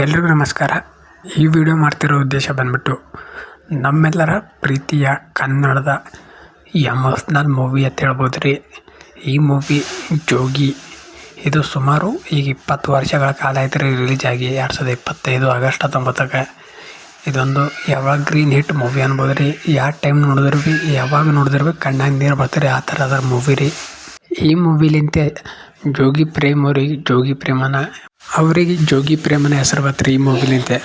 ಎಲ್ರಿಗೂ ನಮಸ್ಕಾರ. ಈ ವಿಡಿಯೋ ಮಾಡ್ತಿರೋ ಉದ್ದೇಶ ಬಂದ್ಬಿಟ್ಟು ನಮ್ಮೆಲ್ಲರ ಪ್ರೀತಿಯ ಕನ್ನಡದ ಎಮೋಷ್ನಲ್ ಮೂವಿ ಅಂತ ಹೇಳ್ಬೋದು ರೀ. ಈ ಮೂವಿ ಜೋಗಿ. ಇದು ಸುಮಾರು ಈಗ ಇಪ್ಪತ್ತು ವರ್ಷಗಳ ಕಾಲ ಆಯ್ತು ರೀ ರಿಲೀಸ್ ಆಗಿ. ಎರಡು ಸಾವಿರದ ಇಪ್ಪತ್ತೈದು ಆಗಸ್ಟ್ ಹತ್ತೊಂಬತ್ತಕ್ಕೆ. ಇದೊಂದು ಯಾವಾಗ ಗ್ರೀನ್ ಹಿಟ್ ಮೂವಿ ಅನ್ಬೋದು ರೀ. ಯಾವ ಟೈಮ್ ನೋಡಿದ್ರು ಭೀ ಯಾವಾಗ ನೋಡಿದ್ರು ಬಿ ಕಣ್ಣಾಗ ನೀರು ಬರ್ತಾರೆ ಆ ಥರ ಮೂವಿ ರೀ. ಈ ಮೂವಿಲಿಂತೆ ಜೋಗಿ ಪ್ರೇಮ್ ಅವ್ರಿಗೆ ಜೋಗಿ ಪ್ರೇಮನ, ಅವರಿಗೆ ಜೋಗಿ ಪ್ರೇಮನ ಹೆಸರು ಬತ್ತು ಈ ಮೂವಿಲಿಂತೆ.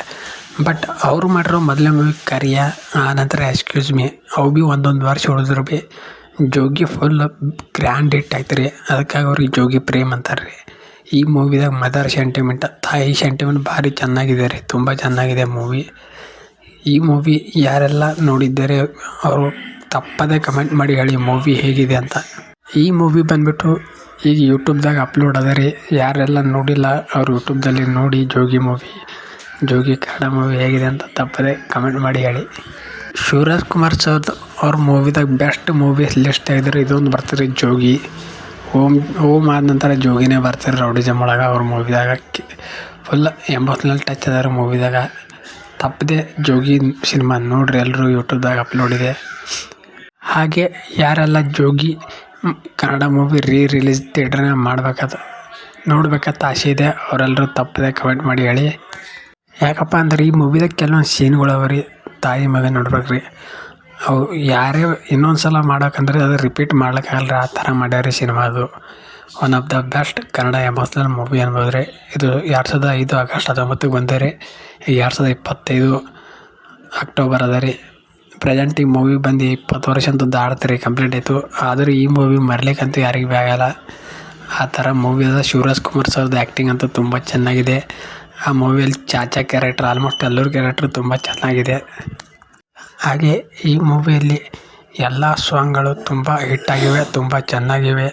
ಬಟ್ ಅವರು ಮಾಡಿರೋ ಮೊದಲನೇ ಮೂವಿ ಕರಿಯ ಆನಂತರ ಎಕ್ಸ್ಕ್ಯೂಸ್ ಮೀ ಅವು ಭೀ ಒಂದೊಂದು ವರ್ಷ ಉಳಿದ್ರು ಭೀ. ಜೋಗಿ ಫುಲ್ ಗ್ರ್ಯಾಂಡ್ ಹಿಟ್ ಆಯ್ತು ರೀ ಅದಕ್ಕಾಗಿ ಅವ್ರಿಗೆ ಜೋಗಿ ಪ್ರೇಮ್ ಅಂತಾರೆ ರೀ ಈ ಮೂವಿದಾಗ ಮದರ್ ಸೆಂಟಿಮೆಂಟ್ ತಾಯಿ ಸೆಂಟಿಮೆಂಟ್ ಭಾರಿ ಚೆನ್ನಾಗಿದೆ ರೀ, ತುಂಬ ಚೆನ್ನಾಗಿದೆ ಮೂವಿ ಈ ಮೂವಿ ಯಾರೆಲ್ಲ ನೋಡಿದ್ದಾರೆ, ಅವರು ತಪ್ಪದೇ ಕಮೆಂಟ್ ಮಾಡಿ ಹೇಳಿ ಮೂವಿ ಹೇಗಿದೆ ಅಂತ. ಈ ಮೂವಿ ಬಂದ್ಬಿಟ್ಟು ಈಗ ಯೂಟ್ಯೂಬ್ದಾಗ ಅಪ್ಲೋಡ್ ಅದ ರೀ ಯಾರೆಲ್ಲ ನೋಡಿಲ್ಲ, ಅವ್ರು ಯೂಟ್ಯೂಬ್ದಲ್ಲಿ ನೋಡಿ ಜೋಗಿ ಮೂವಿ ಜೋಗಿ ಕನ್ನಡ ಮೂವಿ ಹೇಗಿದೆ ಅಂತ ತಪ್ಪದೆ ಕಮೆಂಟ್ ಮಾಡಿ ಹೇಳಿ. ಶಿವರಾಜ್ ಕುಮಾರ್ ಸರ್ ಅವ್ರ ಮೂವಿದಾಗ ಬೆಸ್ಟ್ ಮೂವಿ ಲಿಸ್ಟ್ ಆಗಿದ್ರೆ ಇದೊಂದು ಬರ್ತದೆ ರೀ ಜೋಗಿ. ಓಮ್ ಓಮ್ ಆದ ನಂತರ ಜೋಗಿನೇ ಬರ್ತಾರೆ ರೌಡಿಸಮ್ ಒಳಗೆ ಅವ್ರ ಮೂವಿದಾಗ ಫುಲ್ ಎಮೋಷ್ನಲ್ ಟಚ್ ಅದಾರ ಮೂವಿದಾಗ ತಪ್ಪದೆ ಜೋಗಿ ಸಿನಿಮಾ ನೋಡ್ರಿ ಎಲ್ಲರೂ ಯೂಟ್ಯೂಬ್ದಾಗ ಅಪ್ಲೋಡ್ ಇದೆ. ಹಾಗೆ ಯಾರೆಲ್ಲ Jogi Kannada movie re release ಥಿಯೇಟ್ರ್ನಾಗ ಮಾಡ್ಬೇಕಾದ. ನೋಡ್ಬೇಕಂತ ಆಸೆ ಇದೆ. ಅವರೆಲ್ಲರೂ ತಪ್ಪದೆ ಕಮೆಂಟ್ ಮಾಡಿ ಹೇಳಿ. ಯಾಕಪ್ಪ ಅಂದ್ರೆ ಈ ಮೂವಿದಾಗ ಕೆಲವೊಂದು ಸೀನ್ಗಳು ಅವ ರೀ. ತಾಯಿ ಮಗ ನೋಡ್ಬೇಕು ರೀ. ಅವು ಯಾರೇ ಇನ್ನೊಂದು ಸಲ ಮಾಡೋಕಂದ್ರೆ ಅದು ರಿಪೀಟ್ ಮಾಡ್ಲಿಕ್ಕಾಗಲ್ಲ ರೀ ಆ ಥರ ಮಾಡ್ಯಾರ ಸಿನಿಮಾ ಅದು. One of the best Kannada emotional movie ಅನ್ಬೋದು ರೀ. ಇದು ಎರಡು ಸಾವಿರದ ಐದು ಆಗಸ್ಟ್ ಹತ್ತೊಂಬತ್ತಕ್ಕೆ ಬಂದೆ ರೀ. ಎರಡು ಸಾವಿರದ ಇಪ್ಪತ್ತೈದು ಅಕ್ಟೋಬರ್ ಅದ ರೀ. ಪ್ರೆಸೆಂಟ್ ಈ ಮೂವಿ ಬಂದು ಇಪ್ಪತ್ತು ವರ್ಷ ಅಂತ ದಾಟ್ತು ರೀ ಕಂಪ್ಲೀಟ್ ಆಯಿತು. ಆದರೂ ಈ ಮೂವಿ ಮರಿಲಿಕ್ಕಂತೂ ಯಾರಿಗೂ ಭೀ ಆಗಲ್ಲ. ಆ ಥರ ಮೂವಿ ಅದ. ಶಿವರಾಜ್ ಕುಮಾರ್ ಸರ್ದು ಆ್ಯಕ್ಟಿಂಗ್ ಅಂತೂ ತುಂಬ ಚೆನ್ನಾಗಿದೆ. ಆ ಮೂವಿಯಲ್ಲಿ ಚಾಚಾ ಕ್ಯಾರೆಕ್ಟರ್ ಆಲ್ಮೋಸ್ಟ್ ಎಲ್ಲರ ಕ್ಯಾರೆಕ್ಟ್ರ್ ತುಂಬ ಚೆನ್ನಾಗಿದೆ. ಹಾಗೆ ಈ ಮೂವಿಯಲ್ಲಿ ಎಲ್ಲ ಸಾಂಗ್ಗಳು ತುಂಬ ಹಿಟ್ಟಾಗಿವೆ ತುಂಬ ಚೆನ್ನಾಗಿವೆ.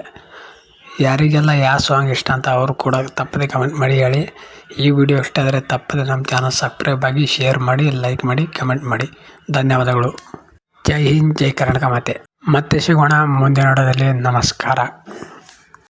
ಯಾರಿಗೆಲ್ಲ ಯಾವ ಸಾಂಗ್ ಇಷ್ಟ ಅಂತ ಅವರು ಕೂಡ ತಪ್ಪದೆ ಕಮೆಂಟ್ ಮಾಡಿ ಹೇಳಿ. ಈ ವಿಡಿಯೋ ಇಷ್ಟ ಆದರೆ ತಪ್ಪದೆ ನಮ್ಮ ಚಾನಲ್ ಸಬ್ಸ್ಕ್ರೈಬ್ ಆಗಿ ಶೇರ್ ಮಾಡಿ ಲೈಕ್ ಮಾಡಿ ಕಮೆಂಟ್ ಮಾಡಿ. ಧನ್ಯವಾದಗಳು. ಜೈ ಹಿಂದ್, ಜೈ ಕರ್ನಾಟಕ ಮಾತೆ. ಮತ್ತೆ ಸಿಗೋಣ ಮುಂದಿನ ನೋಡೋದಲ್ಲಿ ನಮಸ್ಕಾರ.